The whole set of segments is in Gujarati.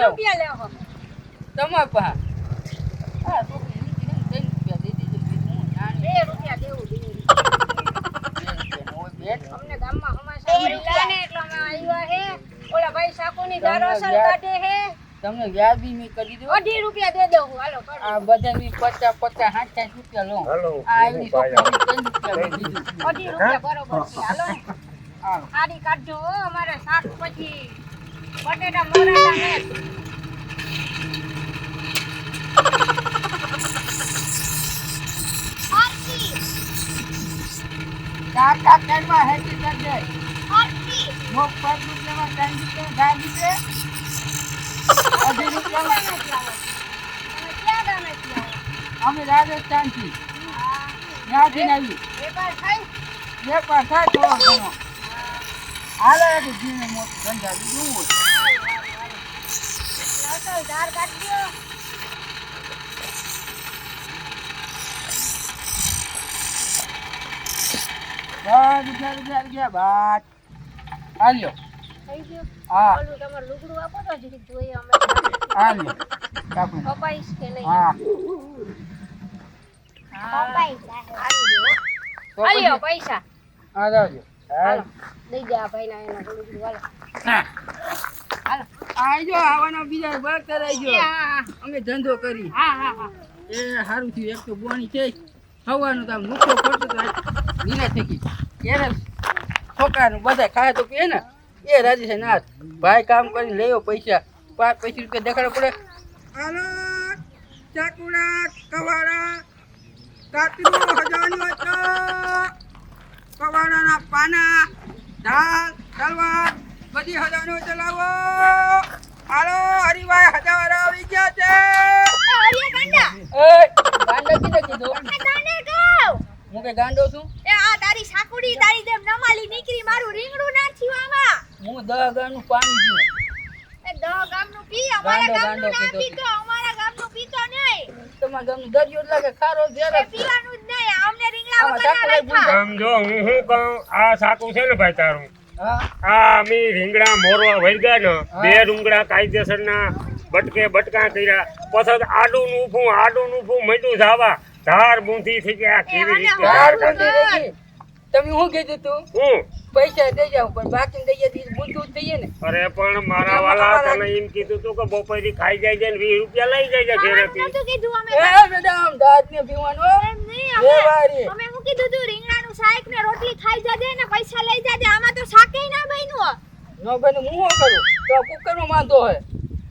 કેટલા. રૂપિયા લેવો તમાર પા હા બેન. અમને ગામમાં હમાસા મળ્યા ને એટલે અમે આવ્યા હે. ઓલા ભાઈ સાકુની દારો તમને અસર વ્યાજ- કાઢે હે. તમને વ્યાજબી મેં કરી દો અઢી રૂપિયા દે દઉં હાલો. આ બધા મેં પચાસ પચાસ સાઠ સાઠ રૂપિયા લો. હાલો આ એની છોકરી ત્રણ રૂપિયા અઢી રૂપિયા બરોબર છે. હાલો ને. આડી કાઢજો હો, અમારે શાક પછી બટેટા મોરાટા ને ચાર ચાર ટાઈમમાં હેઠી કરજે મોક પાંચ રૂપિયામાં ત્રણ રૂપિયા ગાડી છે અઢી રૂપિયામાં તમે ક્યાં ગામેથી આવો? અમે રાજસ્થાનથી ત્યાંથી આવી વેપાર થાય બે પણ થાય થોડો ઘણો હાલે એટલે જીને મોટું ધંધા બીજું ધાર કાઢજો. ઉઠાર રૂપિયા રૂપિયા રૂપિયા બાર હાલ્યો. હા. તમારું લુગડું આપો તો જરીક જોઈએ અમે. હાલ્યો. કાપી. કપાઈશ કે નહીં? હા. કપાઈશ. પછી પૈસા. હા જાવજો દઈ દે આ ભાઈના એના લુગડું હાલો. આજો આવવાના બીજા એ હા હા અમે ધંધો કરી. હા હા હા. એ સારું થયું એક તો બોણી છે હવાનું તો આમ નુકસો પડતો તો થઈ ગઈ. એને છોકરાનું બધા ખાય તો કે ને. એ રાજી છે ના. ભાઈ કામ કરીને લેવો પૈસા. પાંચ પૈસા રૂપિયા દેખાડો પડે. હાલો ચાકુડા કવાડા કાતરું હજારની કવાડાના પાના દાળ તલવાર બધી હજારની ચલાવો. લાવો હાલો હરિભાઈ હજારા આવી ગયા છે. ગાંડો કીધે કીધું. હું કે ગાંડો છું? હું દહ ગામનું પાણી પીવું ગાંડો ગાંડો કીધો તમારા ગામનું દરિયો જ લાગે ખારો જ્યારે આમાં ચાકુ લઈ ભૂંડો. આમ જો હું શું કહું? આ સાકું છે ને ભાઈ તારું? આ અમે રીંગણા મોરવા વળગ્યા ને. બે રૂંગણા કાયદેસરના બટકે બટકા કર્યા. પછી આડું નું આડું નું મંડ્યું જાવા ધાર બૂંધી થઈ ગયા કેવી રીતે? ધાર બૂંધી. તમે શું કીધું તું? હું? પૈસા દઈ જાવ પણ બાકી દઈ જાય બૂંધું થઈએ ને. અરે પણ મારા વાલા તને એમ કીધું તું કે બપોરી ખાઈ જાય છે ને વીસ રૂપિયા લઈ જાય છે ઘરેથી. એ મેડમ દાંત ને પીવાનું એમ નહીં અમે અમે હું કીધું તું રીંગણાનું શાક ને રોટલી ખાઈ જજે ને પૈસા લઈ જજે. આમાં તો શાકે ના બન્યું નો ભાઈ હું શું કરું? તો કુકરનું વાંધો હે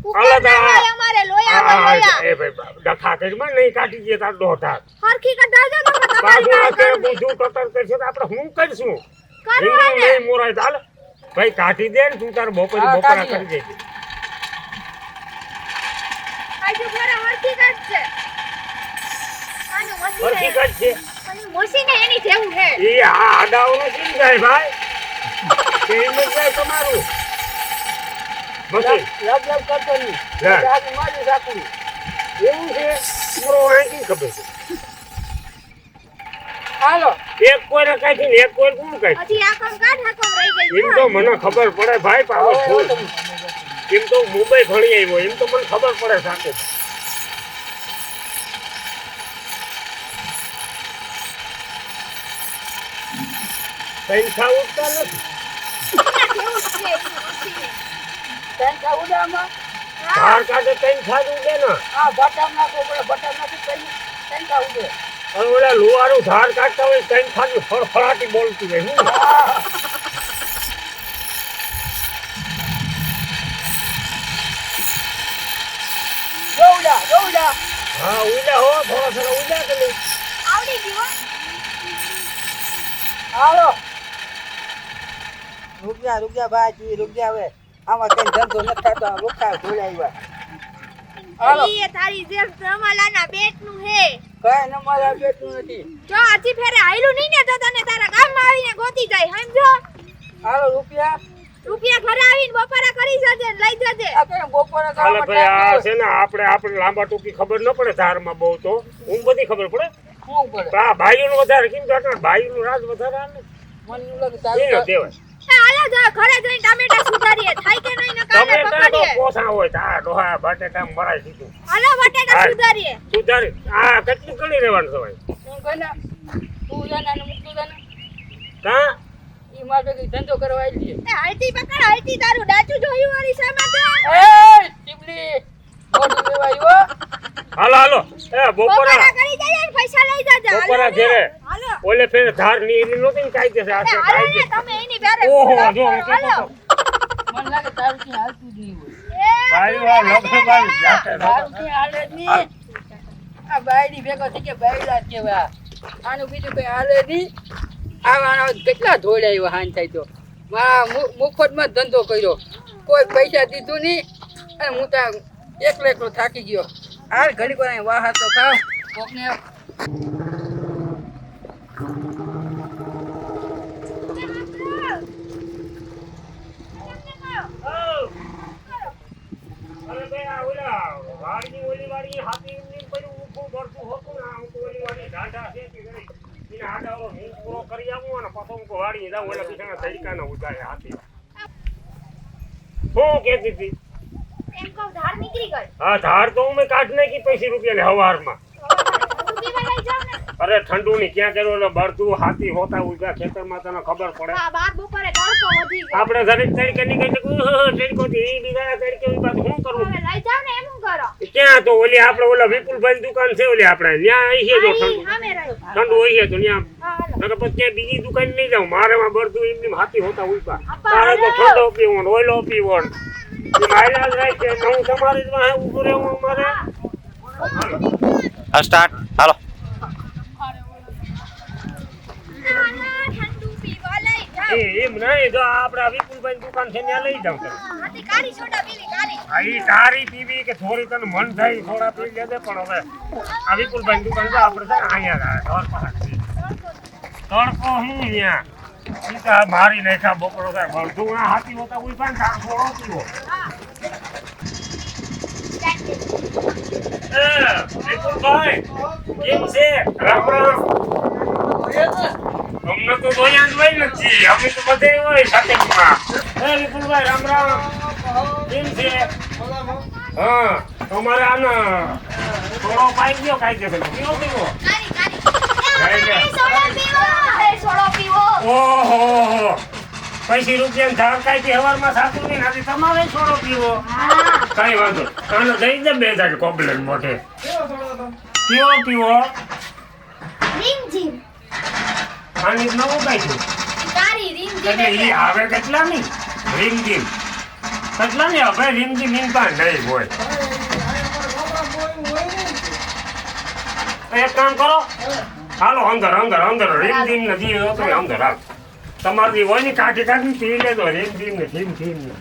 કુકર ના હોય અમારે લોયા હોય લોયા. એ ભાઈ ડખા કરીમાં નહીં કાઢી દે તાર દોઢા હરખી કઢાવજો તો તમારી પાસે અત્યારે કરું નહીં. કરશે તો આપણે હું કરશું? કરવા ને. નહીં મોરાય ચાલ ભાઈ કાઢી દે ને તું તાર બપોરે હા, બપોરા કરી દેજે. હજુ ઘરે હરખી કાઢશે આનું મશીન કાઢ એ- પણ એ એની જેવું છે. એ આ આડાઓનું કેમ જાય ભાઈ? કેમ જાય તમારું? મશીન. લબ લબ કરતો નહીં. લે. મારી રાખું. એવું છે? પૂરો વાંચી ખબર છે. હાલો. એક કોઈને કાઢી ને એક કોઈ કોણ કાઢી હજી આ કામ કાઢ આ કામ રહી ગઈ એમ તો મને ખબર પડે ભાઈ પાવર ફૂલ એમ તો મુંબઈ ભણી આવ્યો એમ તો મને ખબર પડે સાચું પૈસા ઉઠતા નથી. ટેન્કા ઉડામાં ધાર કાઢે ત્રણ ખાધું છે ને. આ બટામ નાખો પડે બટામ નાખી પછી ટેન્કા ઉડે. અને ઓલા લુહારું ધાર કાઢતા હોય ત્રણ ખાધું ફળફળાટી બોલતું હોય હું? દોડા દોડા હા ઉડ્યા હો થોડા થોડા ઉડ્યા કે આવડી ગયું હાલો. રૂપિયા રૂપિયા ભાઈ રૂપિયા હવે. આમાં કઈ ધંધો નથી થતો રૂપિયા ધોળ્યા આવ્યા. હાલો. એ તારી જેમ રમાલાના પેટનું હે. કઈ ન મારા પેટનું નથી. જો હજી ફેરે આયલું નહીં ને તો તને તારા ગામમાં આવીને ગોતી જાય સમજો? હાલો રૂપિયા. રૂપિયા ઘરે આવીને બપોરા કરી જજે લઈ જજે. બપોરે ભાઈ આ છે? ને આપણે આપણે લાંબા ટૂંકી ખબર ન પડે ધારમાં બહુ તો. હું બધી ખબર પડે? હું પડે તો આ ભાઈઓનું વધારે કેમ કે અટલ ભાઈઓનું રાજ વધારે હાલે મને લાગે તારું દેવાય. એ જા ઘરે જઈને ટામેટા સુધારીએ. થાય કે નહીં ને કાલે તમે ત્યાં તો પકડીએ. ઓછા હોય તો ડોહા બટેટા મરાય સીધું હાલો બટેટા સુધારીએ. સુધારી. આ કેટલું ગણી રહેવાનું છે ભાઈ? તું કહે ને, તું જાને અને મૂકતું જાને. કાં? ઈ માર ભેગી ધંધો કરવા આવી. એ પકડ તારું ડાચું જોયું વાળી સામા તો. એય, મોઢું લેવાય હાલો હાલો. એ બપોરા. બપોરા કરી જાય પૈસા લઈ જાજે. હાલો ઘેરે. હાલો. ઓલે ફેર ધારની એરી નહોતી દેશે આ એ તો હાલો કાંઈ. તમે એની બેરે ઓહો જો હાલો. મને લાગે તારું ક્યાંય હાલતું જ નહીં હોય. ભાઈ આ લગ્ન તારું ક્યાંય હાલે જ નહીં. આ બાયડી ભેગો થઈ ગયા બાયડા જ કહેવાય. આનું બીજું કઈ હાલે નહીં. આવા કેટલા ધોળ્યા એવા હાન થાય તો. મારા મુ- મુફતમાં જ ધંધો કર્યો. કોઈ પૈસા દીધું નહીં. અને હું ત્યાં એકલો એકલો થાકી ગયો. હાલ ઘડી કોઈ વાહ તો ખાવ કોકને અરે ભાઈ આ ઓલા વાડીની ઓલી વાડી હાથી એમની પેલું ઊભું ભરતું હતું ને આમ તો ઓલી વાડી ઢાઢા છે કે કરી એને આડા ઓલો મીન પૂરો કરી આવું અને પછી હું વાડી જાઉં ઓલા બીજાના તરીકાના ઉજાય હાથી શું કહેતી હતી એમ કહું ધાર નીકળી ગઈ હા ધાર તો મેં કાઢ નાખી પૈસા રૂપિયા હવારમાં ઠંડુ પીવા લઈ જાવ ને અરે ઠંડુ ની ક્યાં કર્યો એટલે બળતું હાથી હોતા ઉગ્યા ખેતરમાં તને ખબર પડે હા બાર બપોરે તડકો વધી ગયો આપણે ઘરે તરીકે નીકળી શકું તરીકો થી બીજા તરીકે ઊભા તો શું કરવું હવે લઈ જાવ ને એમ હું કરો ક્યાં તો ઓલી આપણે ઓલા વિપુલભાઈ દુકાન છે ઓલી આપણે ત્યાં અહીં છે જો હા, ઈ ઠંડુ સામે રહ્યું ઠંડુ હોય છે તો ત્યાં હા હાલો નકર પછી બીજી દુકાન નહીં જાઉં. મારે માં બળતું એમની હાથી હોતા ઊભા. તારે તો. ઠંડો પીવો ને ઓઈલો પીવો ને. માયલા જ રાખે હું તમારી જ વાહે ઊભું રહેવું અમારે. હા સ્ટાર્ટ હાલો. ઠંડુ પીવા એ એમ નહીં જો આપણા વિપુલભાઈ દુકાન છે ત્યાં લઈ જાઉં તમે હાથી કાળી સોડા પીવી કાળી આ ઈ તારી પીવી કે થોડી તને મન થાય થોડા પી લેજે પણ હવે આ વિપુલભાઈ દુકાન છે આપણે છે અહીંયા. તડકો હું અહીંયા સીધા મારી નાખ્યા બપોરો થાય ભરતું આ હાથી હોતા ઊભા પણ તાર થોડો પીવો વિપુલભાઈ કેમ છે રામ રામ અમને તો દોયા જ હોય નથી અમે તો બધે હોય સાથે એ વિપુલભાઈ રામ રામ છે હા તમારે આના થોડો પાઈ ગયો કાંઈ છે પીવો પીવો સોડો પીવો. ઓહો પૈસી રૂપિયા ધાર કાંઈ હવારમાં સાતું નહીં આજે તમારે છોડો પીવો. કઈ વાંધો કાનો દઈ દે બે હજાર કોબલન મોઢે પીવો પીવો. રીમ જીમ આની નવું કઈ છે. તારી રીમ જીમ એટલે ઈ આવે કેટલા ની? રીમઝીમ કેટલા ની હવે રીમઝીમ ઇન પણ નહીં. હોય એક કામ કરો. હાલો અંદર અંદર અંદર રીમઝીમ ને જીવ હતો ને અંદર હાલ. તમારી હોય ને કાઢી કાઢી પી લેજો રીમઝીમ ને ધીમ ધીમ ને.